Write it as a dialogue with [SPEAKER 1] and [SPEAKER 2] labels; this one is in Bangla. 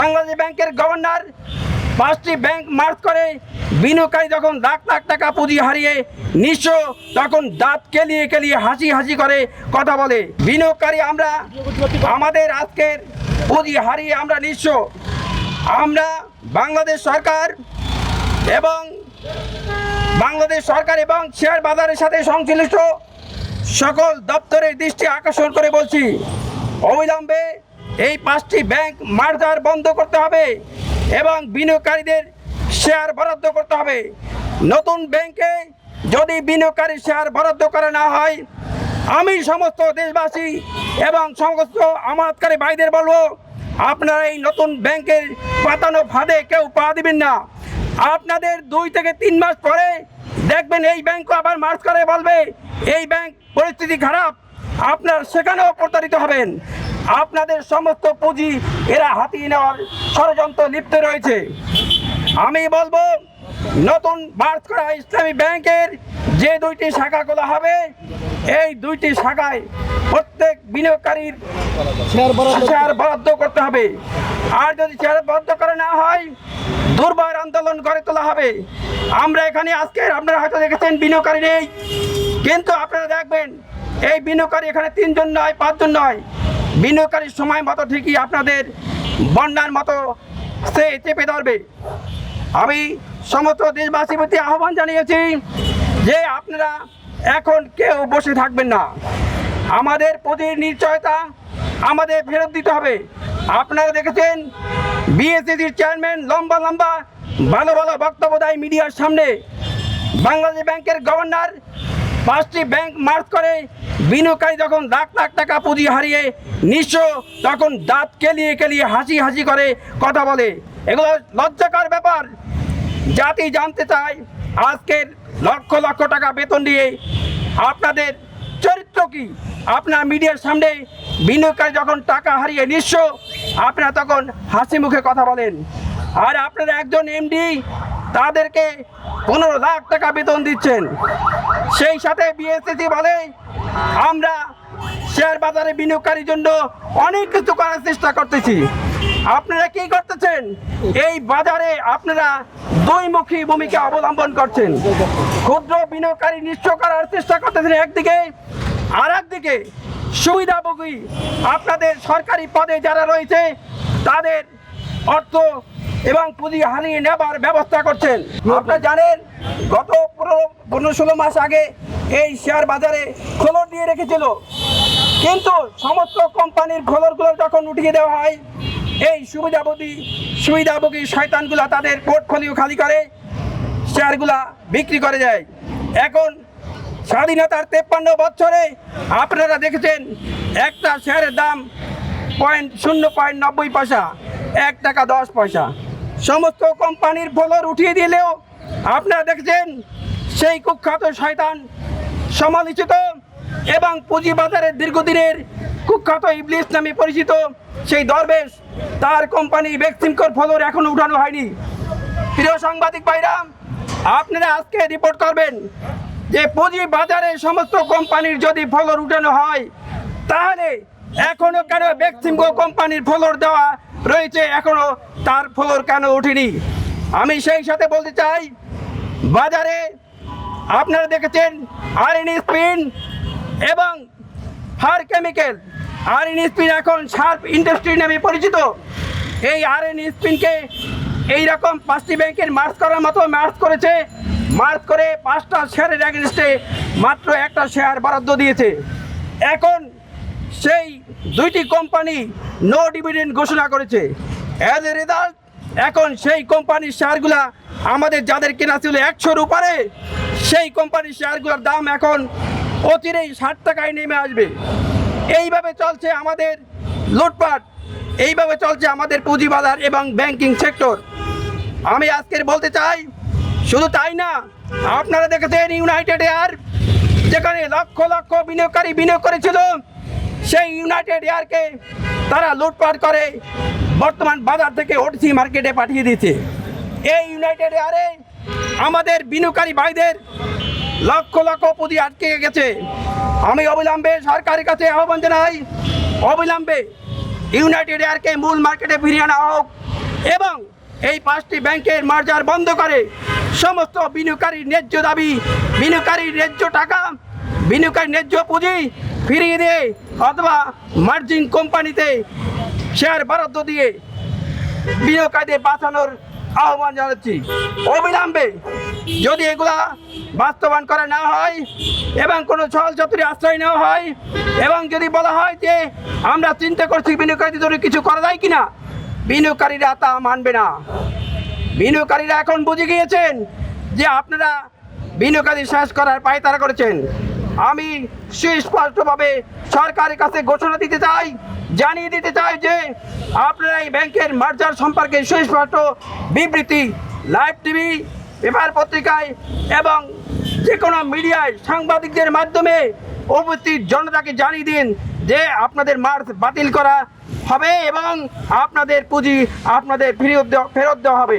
[SPEAKER 1] বাংলাদেশ ব্যাংকের গভর্নর পাঁচটি ব্যাংক মার্চ করে বিনিয়োগকারী যখন লাখ লাখ টাকা পুঁজি হারিয়ে নিঃস্ব তখন দাঁত কেলিয়ে কেলিয়ে হাসি হাসি করে কথা বলে। বিনিয়োগকারী আমরা, আমাদের আজকের পুঁজি হারিয়ে আমরা নিঃস্ব। আমরা বাংলাদেশ সরকার এবং বাংলাদেশ সরকার এবং শেয়ার বাজারের সাথে সংশ্লিষ্ট সকল দপ্তরের দৃষ্টি আকর্ষণ করে বলছি। অবিলম্বে এই পাঁচটি ব্যাংক মার্জার বন্ধ করতে হবে এবং বিনিয়োগকারীদের শেয়ার বরাদ্দ করতে হবে। নতুন ব্যাংকে যদি বিনিয়োগকারী শেয়ার বরাদ্দ করা না হয়, আমি সমস্ত দেশবাসী এবং সমস্ত আমানতকারী ভাইদের বলব, আপনারা এই নতুন ব্যাংকের পাতানো ফাঁদে কেউ পা দিবেন না। আপনাদের দুই থেকে তিন মাস পরে দেখবেন এই ব্যাংকও আবার মার্চ করে বলবে, এই ব্যাংক পরিস্থিতি খারাপ, আপনার সেখানেও প্রতারিত হবেন। আপনাদের সমস্ত পুঁজি এরা হাতিয়ে নেওয়ার ষড়যন্ত্র লিপ্ত রয়েছে। আমি বলব নতুন মার্চ করা ইসলামী ব্যাংকের যে দুইটি শাখা খোলা হবে এই দুইটি শাখায় প্রত্যেক বিনিয়োগকারীর
[SPEAKER 2] শেয়ার বরাদ্দ
[SPEAKER 1] করতে হবে। আর যদি শেয়ার বরাদ্দ করা না হয় দুর্বার আন্দোলন গড়ে তোলা হবে। আমরা এখানে আজকে আপনারা হয়তো দেখেছেন বিনিয়োগকারী নেই। কিন্তু আপনারা দেখবেন এই বিনিয়োগকারী এখানে তিনজন নয় পাঁচজন নয়। বিনিয়োগকারীর সময় মতো ঠিকই আপনাদের বন্যার মতো সে চেপে ধরবে। আমি সমস্ত দেশবাসীর প্রতি আহ্বান জানিয়েছি যে আপনারা এখন কেউ বসে থাকবেন না। আমাদের প্রতি নিশ্চয়তা আমাদের ফেরত দিতে হবে। আপনারা দেখেছেন বিএসসিসির চেয়ারম্যান লম্বা লম্বা ভালো ভালো বক্তব্য দেয় মিডিয়ার সামনে। বাংলাদেশ ব্যাংকের গভর্নর পাঁচটি ব্যাংক মার্চ করে বিনিয়োগকারী যখন লাখ লাখ টাকা পুঁজি হারিয়ে নিঃস্ব তখন দাঁত কেলিয়ে কেলিয়ে হাসি হাসি করে কথা বলে। এগুলো লজ্জাকর ব্যাপার। জাতি জানতে চায় আজকের লক্ষ লক্ষ টাকা বেতন দিয়ে আপনাদের চরিত্র কি? আপনার মিডিয়ার সামনে বিনিয়োগকারী যখন টাকা হারিয়ে নিঃস্ব আপনারা তখন হাসি মুখে কথা বলেন। আর আপনারা একজন এমডি তাদেরকে পনেরো লাখ টাকা বেতন দিচ্ছেন। সেই সাথে বিএসসিসি বলে, আমরা শেয়ার বাজারে বিনিয়োগকারীর জন্য অনেক কিছু করার চেষ্টা করতেছি। আপনারা কি করতেছেন? এই বাজারে আপনারা দুইমুখী ভূমিকা অবলম্বন করছেন। ক্ষুদ্র বিনিয়োগকারী নিঃস্ব করার চেষ্টা করতেছেন একদিকে আর একদিকে সুবিধাভোগী আপনাদের সরকারি পদে যারা রয়েছে, তাদের অর্থ এবং পুঁজি হারিয়ে নেবার ব্যবস্থা করছেন। আপনারা জানেন, গত পনেরো ষোলো মাস আগে এই শেয়ার বাজারে খোলর দিয়ে রেখেছিল। কিন্তু সমস্ত কোম্পানির খোলরগুলো যখন উঠিয়ে দেওয়া হয়, এই সুবিধাভোগী সুবিধাভোগী শয়তানগুলা তাদের পোর্টফোলিও খালি করে, শেয়ারগুলা বিক্রি করে যায় এখন স্বাধীনতার তেপ্পান্ন বছরে আপনারা দেখেছেন, একটা শেয়ারের দাম পয়েন্ট শূন্য পয়েন্ট নব্বই পয়সা। এক টাকা দশ পয়সা। সমস্ত কোম্পানির ফলর উঠিয়ে দিলেও আপনারা দেখছেন, সেই কুখ্যাত শয়তান সমালোচিত এবং পুঁজিবাজারের দীর্ঘদিনের কুখ্যাত ইবলিস নামে পরিচিত সেই দরবেশ, তার কোম্পানি ভ্যাকসিনকর ফলর এখনও উঠানো হয়নি। প্রিয় সাংবাদিক ভাইরা, আপনারা আজকে রিপোর্ট করবেন যে পুঁজি বাজারে সমস্ত কোম্পানির যদি ফলর উঠানো হয়, তাহলে এখনও কেন বেক্সিমকো কোম্পানির ফলর দেওয়া রয়েছে? এখনও তার ফলর কেন ওঠেনি? আমি সেই সাথে বলতে চাই, বাজারে আপনারা দেখেছেন আরএন স্পিন এবং হার কেমিক্যাল। আরএন স্পিন এখন শার্প ইন্ডাস্ট্রি নামে পরিচিত। এই আরএন স্পিনকে এই রকম পাঁচটি ব্যাংকের মার্চ করার মতো মার্চ করেছে। মার্চ করে পাঁচটা শেয়ারের অ্যাগেনস্টে মাত্র একটা শেয়ার বরাদ্দ দিয়েছে। এখন সেই দুইটি কোম্পানি নো ডিভিডেন্ড ঘোষণা করেছে। অ্যাজ এ রেজাল্ট এখন সেই কোম্পানির শেয়ারগুলা আমাদের যাদের কেনা ছিল একশোর উপরে, সেই কোম্পানির শেয়ারগুলোর দাম এখন অচিরেই ষাট টাকায় নেমে আসবে। এইভাবে চলছে আমাদের লুটপাট, এইভাবে চলছে আমাদের পুঁজিবাজার এবং ব্যাংকিং সেক্টর আমি আজকের বলতে চাই, শুধু তাই না, আপনারা দেখেছেন ইউনাইটেড এয়ার যেখানে লক্ষ লক্ষ বিনিয়োগকারী বিনিয়োগ করেছিল সেই ইউনাইটেড এয়ারকে তারা লুটপাট করে বর্তমান বাজার থেকে ওটিসি মার্কেটে পাঠিয়ে দিয়েছে। এই ইউনাইটেড এয়ারে আমাদের বিনিয়োগকারী ভাইদের লক্ষ লক্ষ পুঁজি আটকে গেছে। আমি অবিলম্বে সরকারের কাছে আহ্বান জানাই, অবিলম্বে ইউনাইটেড এয়ারকে মূল মার্কেটে ফিরিয়ে আনা হোক এবং এই পাঁচটি ব্যাংকের মার্জার বন্ধ করে সমস্ত বিনিয়োগকারীর ন্যায্য দাবি, বিনিয়োগকারীর ন্যায্য টাকা, বিনিয়োগকারীর ন্যায্য পুঁজি ফিরিয়ে দিয়ে অথবা মার্জিং কোম্পানিতে শেয়ার বরাদ্দ দিয়ে বিনিয়োগকারীদের বাঁচানোর আহ্বান জানাচ্ছি। অবিলম্বে যদি এগুলা বাস্তবায়ন করা না হয় এবং কোনো ছল চতুরি আশ্রয় নেওয়া হয় এবং যদি বলা হয় যে আমরা চিন্তা করছি বিনিয়োগকারীদের জন্য কিছু করা যায় কিনা, বিনিয়োগকারীরা তা মানবে না। বিনিয়োগকারীরা এখন বুঝে গিয়েছেন যে আপনারা বিনিয়োগকারী শেষ করার পায়তারা করেছেন। আমি সুস্পষ্টভাবে সরকারের কাছে ঘোষণা দিতে চাই, জানিয়ে দিতে চাই যে আপনারা এই ব্যাংকের মার্জার সম্পর্কে সুস্পষ্ট বিবৃতি, লাইভ টিভি, পেপার পত্রিকায় এবং যে কোনো মিডিয়ায় সাংবাদিকদের মাধ্যমে উপস্থিত জনতাকে জানিয়ে দিন যে আপনাদের মার্চ বাতিল করা হবে এবং আপনাদের পুঁজি আপনাদের ফেরত দেওয়া ফেরত দেওয়া হবে।